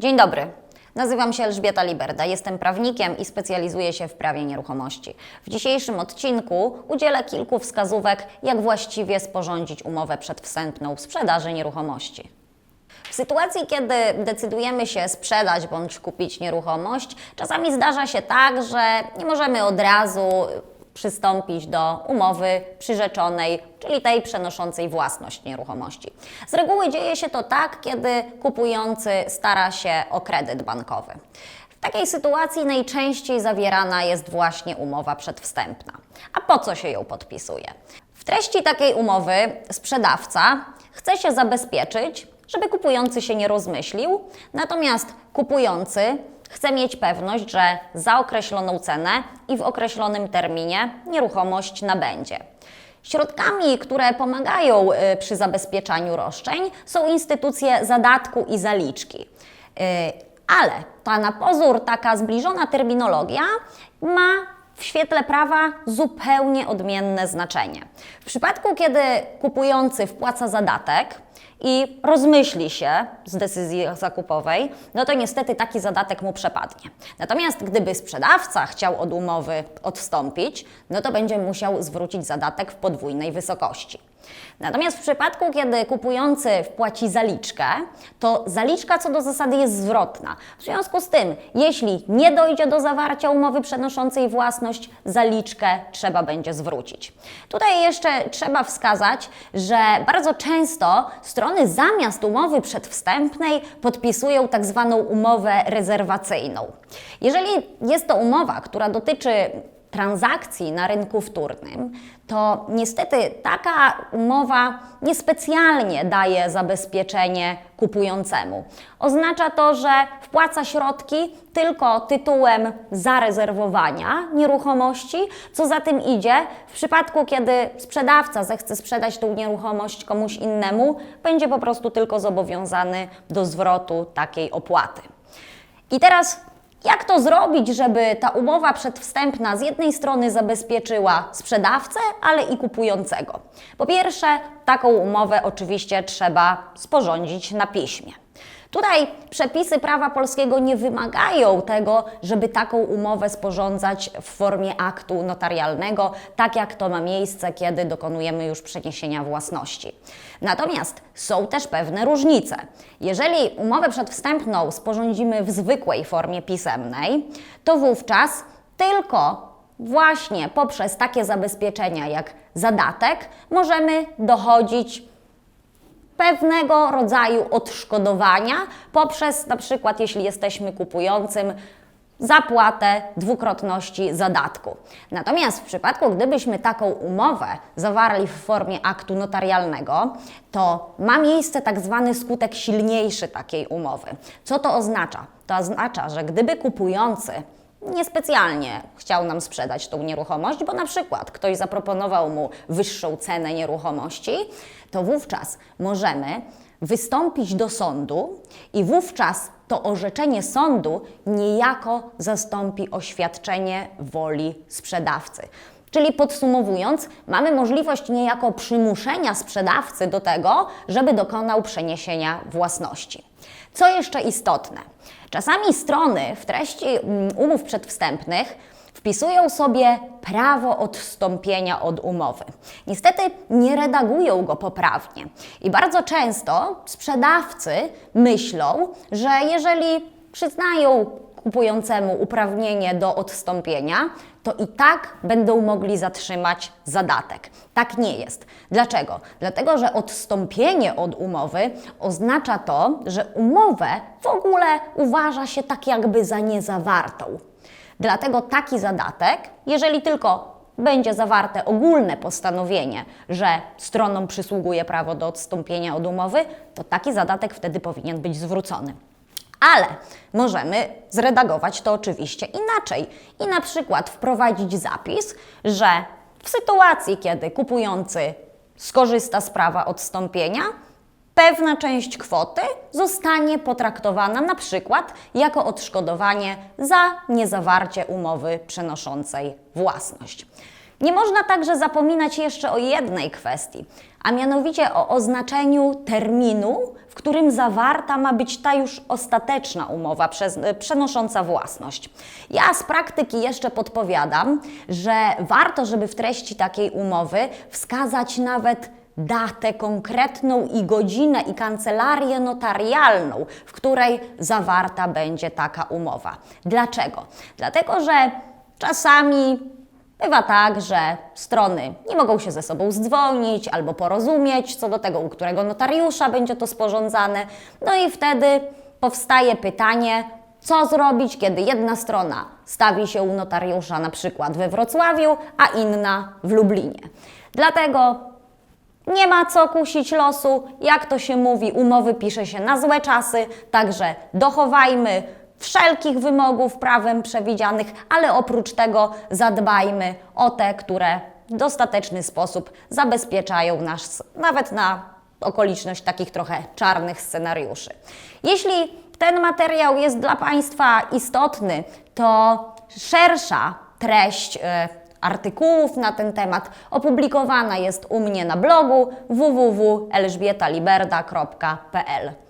Dzień dobry. Nazywam się Elżbieta Liberda, jestem prawnikiem i specjalizuję się w prawie nieruchomości. W dzisiejszym odcinku udzielę kilku wskazówek, jak właściwie sporządzić umowę przedwstępną sprzedaży nieruchomości. W sytuacji, kiedy decydujemy się sprzedać bądź kupić nieruchomość, czasami zdarza się tak, że nie możemy od razu przystąpić do umowy przyrzeczonej, czyli tej przenoszącej własność nieruchomości. Z reguły dzieje się to tak, kiedy kupujący stara się o kredyt bankowy. W takiej sytuacji najczęściej zawierana jest właśnie umowa przedwstępna. A po co się ją podpisuje? W treści takiej umowy sprzedawca chce się zabezpieczyć, żeby kupujący się nie rozmyślił, natomiast kupujący chce mieć pewność, że za określoną cenę i w określonym terminie nieruchomość nabędzie. Środkami, które pomagają y, przy zabezpieczaniu roszczeń, są instytucje zadatku i zaliczki. Y, Ale ta na pozór taka zbliżona terminologia ma w świetle prawa zupełnie odmienne znaczenie. W przypadku, kiedy kupujący wpłaca zadatek i rozmyśli się z decyzji zakupowej, no to niestety taki zadatek mu przepadnie. Natomiast gdyby sprzedawca chciał od umowy odstąpić, no to będzie musiał zwrócić zadatek w podwójnej wysokości. Natomiast w przypadku, kiedy kupujący wpłaci zaliczkę, to zaliczka co do zasady jest zwrotna. W związku z tym, jeśli nie dojdzie do zawarcia umowy przenoszącej własność, zaliczkę trzeba będzie zwrócić. Tutaj jeszcze trzeba wskazać, że bardzo często strony zamiast umowy przedwstępnej podpisują tak zwaną umowę rezerwacyjną. Jeżeli jest to umowa, która dotyczy transakcji na rynku wtórnym, to niestety taka umowa niespecjalnie daje zabezpieczenie kupującemu. Oznacza to, że wpłaca środki tylko tytułem zarezerwowania nieruchomości. Co za tym idzie, w przypadku kiedy sprzedawca zechce sprzedać tą nieruchomość komuś innemu, będzie po prostu tylko zobowiązany do zwrotu takiej opłaty. I teraz jak to zrobić, żeby ta umowa przedwstępna z jednej strony zabezpieczyła sprzedawcę, ale i kupującego? Po pierwsze, taką umowę oczywiście trzeba sporządzić na piśmie. Tutaj przepisy prawa polskiego nie wymagają tego, żeby taką umowę sporządzać w formie aktu notarialnego, tak jak to ma miejsce, kiedy dokonujemy już przeniesienia własności. Natomiast są też pewne różnice. Jeżeli umowę przedwstępną sporządzimy w zwykłej formie pisemnej, to wówczas tylko właśnie poprzez takie zabezpieczenia jak zadatek możemy dochodzić pewnego rodzaju odszkodowania poprzez na przykład, jeśli jesteśmy kupującym, zapłatę dwukrotności zadatku. Natomiast w przypadku, gdybyśmy taką umowę zawarli w formie aktu notarialnego, to ma miejsce tak zwany skutek silniejszy takiej umowy. Co to oznacza? To oznacza, że gdyby kupujący niespecjalnie chciał nam sprzedać tą nieruchomość, bo na przykład ktoś zaproponował mu wyższą cenę nieruchomości, to wówczas możemy wystąpić do sądu i wówczas to orzeczenie sądu niejako zastąpi oświadczenie woli sprzedawcy. Czyli podsumowując, mamy możliwość niejako przymuszenia sprzedawcy do tego, żeby dokonał przeniesienia własności. Co jeszcze istotne? Czasami strony w treści mm, umów przedwstępnych wpisują sobie prawo odstąpienia od umowy. Niestety nie redagują go poprawnie i bardzo często sprzedawcy myślą, że jeżeli przyznają kupującemu uprawnienie do odstąpienia, to i tak będą mogli zatrzymać zadatek. Tak nie jest. Dlaczego? Dlatego, że odstąpienie od umowy oznacza to, że umowę w ogóle uważa się tak jakby za niezawartą. Dlatego taki zadatek, jeżeli tylko będzie zawarte ogólne postanowienie, że stronom przysługuje prawo do odstąpienia od umowy, to taki zadatek wtedy powinien być zwrócony. Ale możemy zredagować to oczywiście inaczej i na przykład wprowadzić zapis, że w sytuacji, kiedy kupujący skorzysta z prawa odstąpienia, pewna część kwoty zostanie potraktowana na przykład jako odszkodowanie za niezawarcie umowy przenoszącej własność. Nie można także zapominać jeszcze o jednej kwestii, a mianowicie o oznaczeniu terminu, w którym zawarta ma być ta już ostateczna umowa e, przenosząca własność. Ja z praktyki jeszcze podpowiadam, że warto, żeby w treści takiej umowy wskazać nawet datę konkretną i godzinę i kancelarię notarialną, w której zawarta będzie taka umowa. Dlaczego? Dlatego, że czasami bywa tak, że strony nie mogą się ze sobą zdzwonić albo porozumieć co do tego, u którego notariusza będzie to sporządzane. No i wtedy powstaje pytanie, co zrobić, kiedy jedna strona stawi się u notariusza na przykład we Wrocławiu, a inna w Lublinie. Dlatego nie ma co kusić losu, jak to się mówi, umowy pisze się na złe czasy, także dochowajmy wszelkich wymogów prawem przewidzianych, ale oprócz tego zadbajmy o te, które w dostateczny sposób zabezpieczają nas nawet na okoliczność takich trochę czarnych scenariuszy. Jeśli ten materiał jest dla Państwa istotny, to szersza treść e, artykułów na ten temat opublikowana jest u mnie na blogu www.elżbietaliberda.pl.